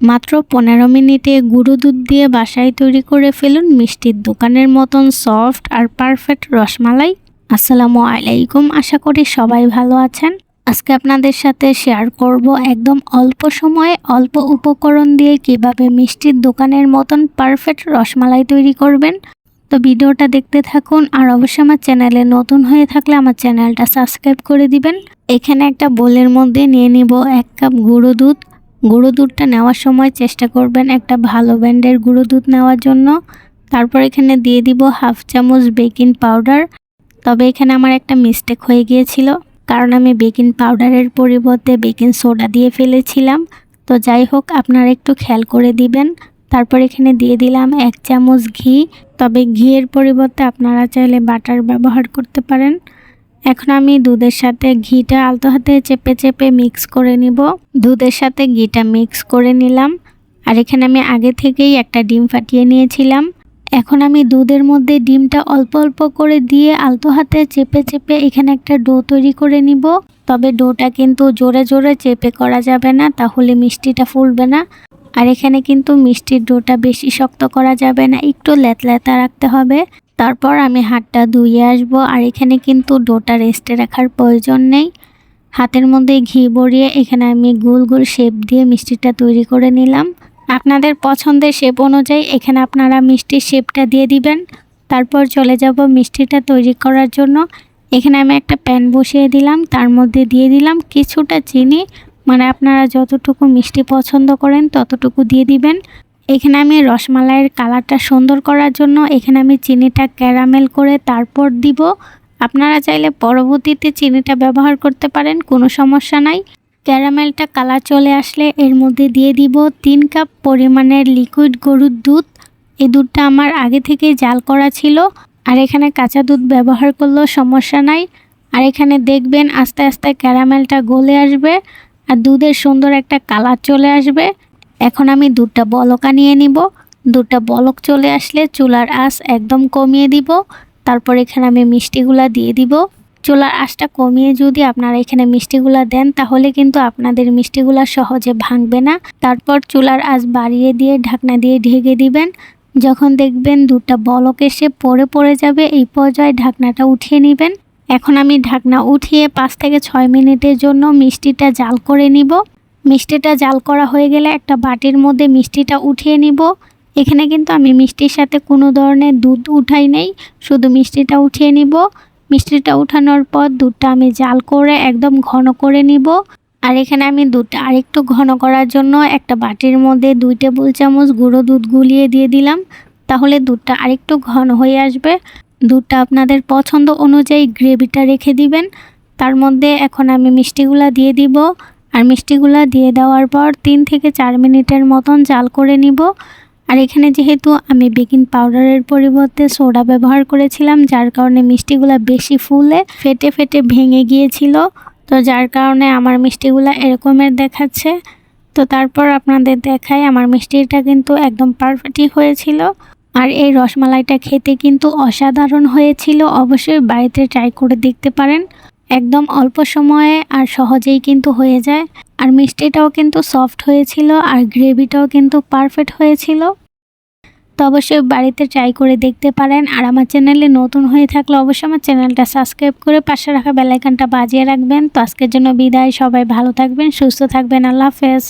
মাত্র পনেরো মিনিটে গুঁড়ো দুধ দিয়ে বাসায় তৈরি করে ফেলুন মিষ্টির দোকানের মতন সফট আর পারফেক্ট রসমালাই। আসসালামু আলাইকুম, আশা করি সবাই ভালো আছেন। আজকে আপনাদের সাথে শেয়ার করব একদম অল্প সময়ে অল্প উপকরণ দিয়ে কীভাবে মিষ্টির দোকানের মতন পারফেক্ট রসমালাই তৈরি করবেন। তো ভিডিওটা দেখতে থাকুন আর অবশ্যই আমার চ্যানেলে নতুন হয়ে থাকলে আমার চ্যানেলটা সাবস্ক্রাইব করে দিবেন। এখানে একটা বোলের মধ্যে নিয়ে নিব এক কাপ গুঁড়ো দুধ গুঁড়ো দুধটা নেওয়ার সময় চেষ্টা করবেন একটা ভালো ব্র্যান্ডের গুঁড়ো দুধ নেওয়ার জন্য। তারপর এখানে দিয়ে দিব হাফ চামচ বেকিং পাউডার। তবে এখানে আমার একটা মিস্টেক হয়ে গিয়েছিল, কারণ আমি বেকিং পাউডারের পরিবর্তে বেকিং সোডা দিয়ে ফেলেছিলাম। তো যাই হোক, আপনারা একটু খেয়াল করে দিবেন। তারপর এখানে দিয়ে দিলাম এক চামচ ঘি। তবে ঘিয়ের পরিবর্তে আপনারা চাইলে বাটার ব্যবহার করতে পারেন। এখন আমি দুধের সাথে ঘিটা আলতো হাতে চেপে চেপে মিক্স করে নিব। দুধের সাথে ঘিটা মিক্স করে নিলাম। আর এখানে আমি আগে থেকেই একটা ডিম ফাটিয়ে নিয়েছিলাম। এখন আমি দুধের মধ্যে ডিমটা অল্প অল্প করে দিয়ে আলতো হাতে চেপে চেপে এখানে একটা ডো তৈরি করে নিব। তবে ডোটা কিন্তু জোরে জোরে চেপে করা যাবে না, তাহলে মিষ্টিটা ফুলবে না। আর এখানে কিন্তু মিষ্টির ডোটা বেশি শক্ত করা যাবে না, একটু লেতলেতা রাখতে হবে। তারপর আমি হাতটা ধুয়ে আসব। আর এখানে কিন্তু ডোটা রেস্টে রাখার প্রয়োজন নেই। হাতের মধ্যে ঘি ভরিয়ে এখানে আমি গোল গোল শেপ দিয়ে মিষ্টিটা তৈরি করে নিলাম। আপনাদের পছন্দের শেপ অনুযায়ী এখানে আপনারা মিষ্টির শেপটা দিয়ে দিবেন। তারপর চলে যাব মিষ্টিটা তৈরি করার জন্য। এখানে আমি একটা প্যান বসিয়ে দিলাম। তার মধ্যে দিয়ে দিলাম কিছুটা চিনি। মানে আপনারা যতটুকু মিষ্টি পছন্দ করেন ততটুকু দিয়ে দিবেন। এখানে আমি রসমালাইয়ের কালারটা সুন্দর করার জন্য এখানে আমি চিনিটা ক্যারামেল করে তারপর দিব। আপনারা চাইলে পরবর্তীতে চিনিটা ব্যবহার করতে পারেন, কোনো সমস্যা নাই। ক্যারামেলটা কালার চলে আসলে এর মধ্যে দিয়ে দিব তিন কাপ পরিমাণের লিকুইড গরুর দুধ। এই দুধটা আমার আগে থেকেই জাল করা ছিল। আর এখানে কাঁচা দুধ ব্যবহার করলেও সমস্যা নাই। আর এখানে দেখবেন আস্তে আস্তে ক্যারামেলটা গলে আসবে আর দুধের সুন্দর একটা কালার চলে আসবে। এখন আমি দুধটা বলকা নিয়ে নিব। দুধটা বলক চলে আসলে চুলার আঁচ একদম কমিয়ে দিব। তারপর এখানে আমি মিষ্টিগুলা দিয়ে দিব। চুলার আঁচটা কমিয়ে যদি আপনারা এখানে মিষ্টিগুলা দেন, তাহলে কিন্তু আপনাদের মিষ্টিগুলা সহজে ভাঙবে না। তারপর চুলার আঁচ বাড়িয়ে দিয়ে ঢাকনা দিয়ে ঢেকে দিবেন। যখন দেখবেন দুধটা বলক এসে পড়ে পড়ে যাবে, এই পর্যায়ে ঢাকনাটা উঠিয়ে নেবেন। এখন আমি ঢাকনা উঠিয়ে পাঁচ থেকে ছয় মিনিটের জন্য মিষ্টিটা জাল করে নিব। মিষ্টিটা জাল করা হয়ে গেলে একটা বাটির মধ্যে মিষ্টিটা উঠিয়ে নিব। এখানে কিন্তু আমি মিষ্টির সাথে কোনো ধরনের দুধ উঠাই নেই, শুধু মিষ্টিটা উঠিয়ে নিব। মিষ্টিটা উঠানোর পর দুধটা আমি জাল করে একদম ঘন করে নিব। আর এখানে আমি দুধটা আরেকটু ঘন করার জন্য একটা বাটির মধ্যে দুই টেবিল চামচ গুঁড়ো দুধ গুলিয়ে দিয়ে দিলাম। তাহলে দুধটা আরেকটু ঘন হয়ে আসবে। দুধটা আপনাদের পছন্দ অনুযায়ী গ্রেভিটা রেখে দিবেন। তার মধ্যে এখন আমি মিষ্টিগুলা দিয়ে দিব। আর মিষ্টিগুলা দিয়ে দেওয়ার পর তিন থেকে চার মিনিটের মতন জাল করে নিব। আর এখানে যেহেতু আমি বেকিং পাউডারের পরিবর্তে সোডা ব্যবহার করেছিলাম, যার কারণে মিষ্টিগুলা বেশি ফুলে ফেটে ফেটে ভেঙে গিয়েছিল, তো যার কারণে আমার মিষ্টিগুলা এরকমের দেখাচ্ছে। তো তারপর আপনাদের দেখায় আমার মিষ্টিটা কিন্তু একদম পারফেক্টই হয়েছিল। আর এই রসমালাইটা খেতে কিন্তু অসাধারণ হয়েছিল, অবশ্যই বাড়িতে ট্রাই করে দেখতে পারেন। একদম অল্প সময়ে আর সহজেই কিন্তু হয়ে যায়। আর মিষ্টিটাও কিন্তু সফট হয়েছিল আর গ্রেভিটাও কিন্তু পারফেক্ট হয়েছিল। তো অবশ্যই বাড়িতে ট্রাই করে দেখতে পারেন। আর আমার চ্যানেলে নতুন হয়ে থাকলে অবশ্যই আমার চ্যানেলটা সাবস্ক্রাইব করে পাশে রাখা বেলাইকানটা বাজিয়ে রাখবেন। তো আজকের জন্য বিদায়। সবাই ভালো থাকবেন, সুস্থ থাকবেন। আল্লাহ হাফেজ।